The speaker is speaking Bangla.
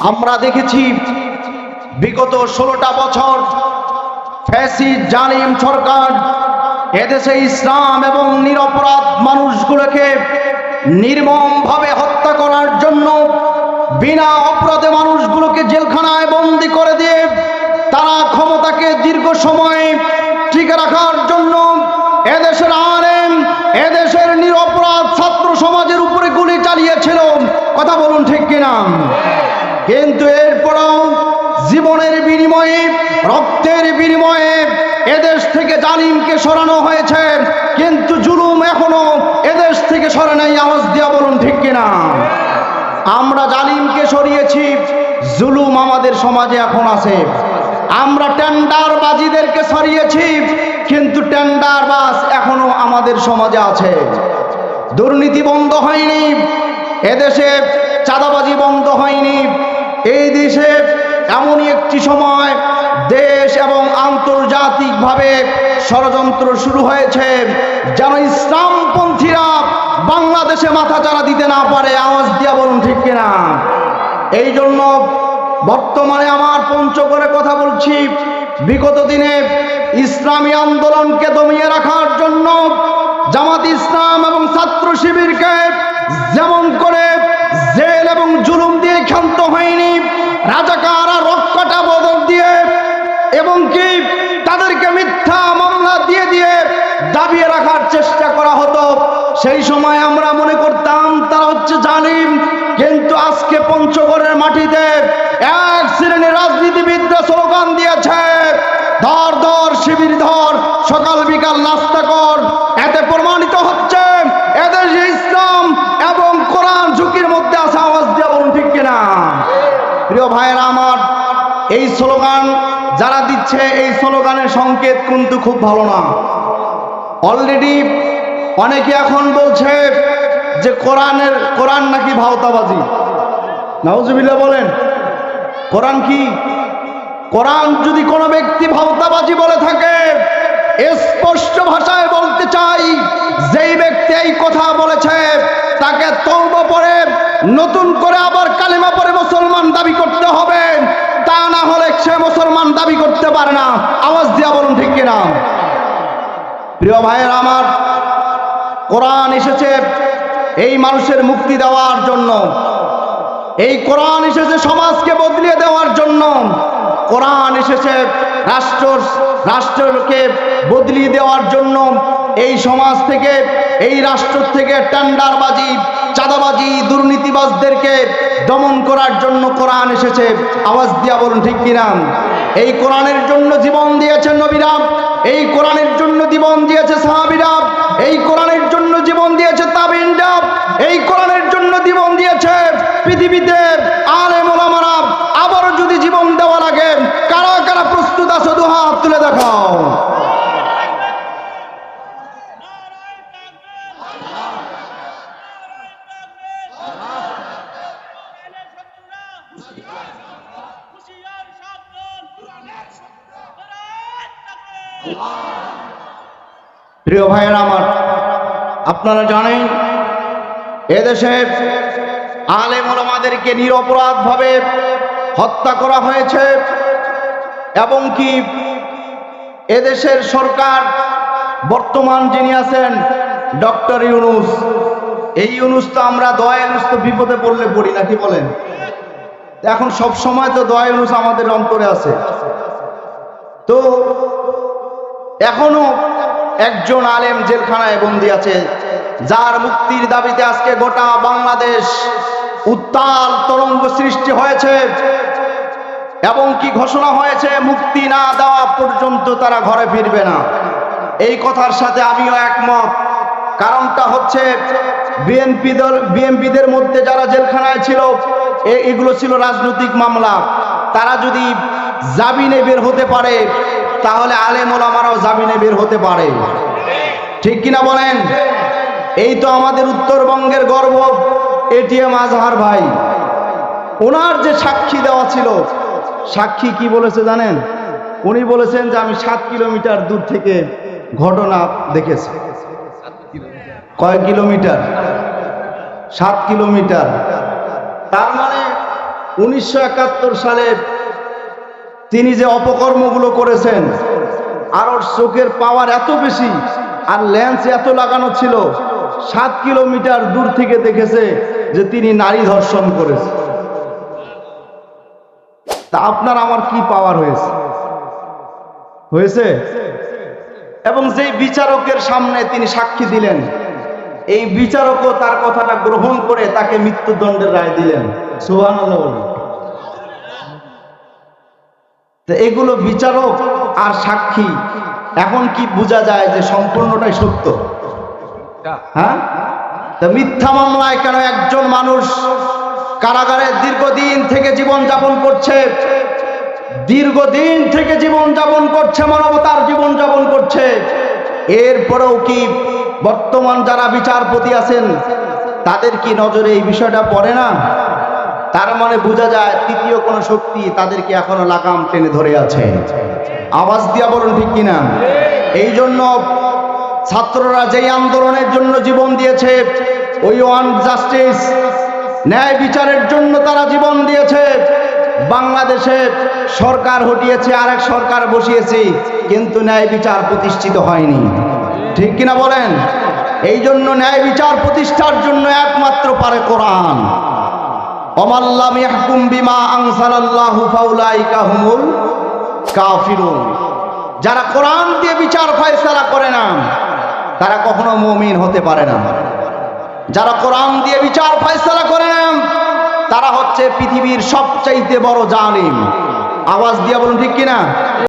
আমরা দেখেছি বিগত ষোলোটা বছর জালিম সরকার এদেশে ইসলাম এবং নিরপরাধ মানুষগুলোকে নির্মমভাবে হত্যা করার জন্য বিনা অপরাধে মানুষগুলোকে জেলখানায় বন্দি করে দিয়ে তারা ক্ষমতাকে দীর্ঘ সময় টিকে রাখার জন্য এদেশের আইন এদেশের নিরপরাধ ছাত্র সমাজের উপরে গুলি চালিয়েছিল। কথা বলুন ঠিক কিনা? কিন্তু এরপরেও জীবনের বিনিময়ে, রক্তের বিনিময়ে এদেশ থেকে জালিমকে সরানো হয়েছে। কিন্তু জুলুম এখনও এদেশ থেকে সরে নাই, আওয়াজ দিয়া বলুন ঠিক কিনা? আমরা জালিমকে সরিয়েছি, জুলুম আমাদের সমাজে এখন আছে। আমরা টেন্ডার বাজিদেরকে সরিয়েছি, কিন্তু টেন্ডার বাস এখনও আমাদের সমাজে আছে। দুর্নীতি বন্ধ হয়নি, এদেশে চাঁদাবাজি বন্ধ হয়নি এই দেশে এমনই একটি সময় দেশ এবং আন্তর্জাতিকভাবে ষড়যন্ত্র শুরু হয়েছে, যেন ইসলামপন্থীরা বাংলাদেশে মাথা চারা দিতে না পারে, আওয়াজ দিয়া বলুন ঠিক কিনা? এই জন্য বর্তমানে আমার পঞ্চগড়ে কথা বলছি, বিগত দিনে ইসলামী আন্দোলনকে দমিয়ে রাখার জন্য জামাত ইসলাম এবং ছাত্র শিবিরকে যেমন করে রাজাকার রক্ষাটা বদল দিয়ে এবং কি তাদেরকে মিথ্যা মামলা দিয়ে দিয়ে দাবিয়ে রাখার চেষ্টা করা হতো। সেই সময় আমরা মনে করতাম তারা হচ্ছে জালিম, কিন্তু আজকে পঞ্চগড়ের মাটিতে এক শ্রেণির রাজনীতিবিদরা স্লোগান দিয়েছে, ধর ধর, শিবির ধর, সকাল বিকাল নাস্তা কর। এতে প্রমাণিত হচ্ছে এদেশে ইসলাম এবং কোরআন ঝুঁকির মধ্যে আছে আওয়াজ দিয়ে বলুন ঠিক কিনা প্রিয় ভাইয়েরা আমার, এই স্লোগান যারা দিচ্ছে, এই স্লোগানের সংকেত কিন্তু খুব ভালো না। অলরেডি অনেকে এখন বলছে যে কোরআনের, কোরআন নাকি ভাওতাবাজি। নাউজুবিল্লাহ বলেন, কোরআন কি? কোরআন যদি কোনো ব্যক্তি ভাওতাবাজি বলে থাকে, স্পষ্ট ভাষায় বলতে চাই, যেই ব্যক্তি এই কথা বলেছে, তাকে তৌবা পরে নতুন করে আবার কালিমা পরে মুসলমান দাবি করতে হবে তা না হলে সে মুসলমান দাবি করতে পারে না। আওয়াজ দিয়া বলুন ঠিক কিনা? প্রিয় ভাইয়ের আমার, কোরআন এসেছে এই মানুষের মুক্তি দেওয়ার জন্য। এই কোরআন এসেছে সমাজকে বদলিয়ে দেওয়ার জন্য। কোরআন এসেছে রাষ্ট্র, রাষ্ট্রকে বদলিয়ে দেওয়ার জন্য। এই সমাজ থেকে, এই রাষ্ট্র থেকে টেন্ডারবাজি চাঁদাবাজি, দুর্নীতিবাজদেরকে দমন করার জন্য কোরআন এসেছে। আওয়াজ দিয়া বলুন, ঠিক কিনা? এই কোরআনের জন্য জীবন দিয়েছেন নবীরা, এই কোরআনের জন্য জীবন দিয়েছে সাহাবিরা, এই কোরআনের জন্য জীবন দিয়েছে তাবিনরা, এই কোরআনের জন্য জীবন দিয়েছে পৃথিবীতে আলে মোলামারা আবারও যদি জীবন দেওয়া লাগে কারা কারা প্রস্তুত আছে দু হাত তুলে দেখাও প্রিয় ভাইয়ের আমার, আপনারা জানেন, এদেশে আলেম ওলামাদেরকে নিরপরাধভাবে হত্যা করা হয়েছে এবং কি এদেশের সরকার, বর্তমান যিনি আছেন ডক্টর ইউনুস, এই ইউনুস তো আমরা দয়া ইউনুস তো বিপদে পড়লে পড়ি নাকি বলেন? এখন সব সময় তো দয়া ইউনুস আমাদের অন্তরে আছে। তো এখনও একজন আলেম জেলখানায় বন্দি আছে, যার মুক্তির দাবিতে আজকে গোটা বাংলাদেশ উত্তাল তরঙ্গ সৃষ্টি হয়েছে এবং কি ঘোষণা হয়েছে, মুক্তি না দেওয়া পর্যন্ত তারা ঘরে ফিরবে না। এই কথার সাথে আমিও একমত। কারণটা হচ্ছে বিএনপি দল বিএনপিদের মধ্যে যারা জেলখানায় ছিল এগুলো ছিল রাজনৈতিক মামলা। তারা যদি জামিনে বের হতে পারে তাহলে আলেম ওলামারাও জামিনে বের হতে পারে। ঠিক কিনা বলেন? এই তো আমাদের উত্তরবঙ্গের গর্ব। এটিএম আজহার ভাই, ওনার যে সাক্ষী দেওয়া ছিল, সাক্ষী কি বলেছে জানেন? উনি বলেছেন যে আমি সাত কিলোমিটার দূর থেকে ঘটনা দেখেছি। কয় কিলোমিটার? সাত কিলোমিটার। তার মানে উনিশশো একাত্তর সালে তিনি যে অপকর্মগুলো করেছেন, আর ওর চোখের পাওয়ার এত বেশি, আর লেন্স এত লাগানো ছিল, সাত কিলোমিটার দূর থেকে দেখেছে যে তিনি নারী ধর্ষণ করেছে। তা আপনার আমার কি পাওয়ার হয়েছে? হয়েছে? এবং যেই বিচারকের সামনে তিনি সাক্ষী দিলেন, এই বিচারকও তার কথাটা গ্রহণ করে তাকে মৃত্যুদণ্ডের রায় দিলেন। সুহান তো এগুলো বিচারক আর সাক্ষী এখন কি বোঝা যায় যে সম্পূর্ণটাই সত্য? হ্যাঁ? তা মিথ্যা মামলায় কেন একজন মানুষ কারাগারে দীর্ঘদিন থেকে জীবন যাপন করছে? দীর্ঘদিন থেকে জীবন যাপন করছে মানবতার জীবন যাপন করছে। এরপরেও কি বর্তমান যারা বিচারপতি আছেন তাদের কি নজরে এই বিষয়টা পড়ে না? তার মানে বোঝা যায় তৃতীয় কোনো শক্তি তাদেরকে এখনও লাগাম টেনে ধরে আছে। আওয়াজ দিয়া বলুন ঠিক কিনা? এই জন্য ছাত্ররা যেই আন্দোলনের জন্য জীবন দিয়েছে, ওই ওয়ান জাস্টিস, ন্যায় বিচারের জন্য তারা জীবন দিয়েছে। বাংলাদেশে সরকার হটিয়েছে আর এক সরকার বসিয়েছে, কিন্তু ন্যায় বিচার প্রতিষ্ঠিত হয়নি। ঠিক কিনা বলেন? এই জন্য ন্যায় বিচার প্রতিষ্ঠার জন্য একমাত্র পারে কোরআন। বিমা যারা কোরআন দিয়ে বিচার ফয়সালা করে না, তারা কখনো মমিন হতে পারে না। যারা কোরআন দিয়ে বিচার ফয়সালা করে না, তারা হচ্ছে পৃথিবীর সবচাইতে বড় জালিম। আওয়াজ দিয়ে বলুন ঠিক কিনা?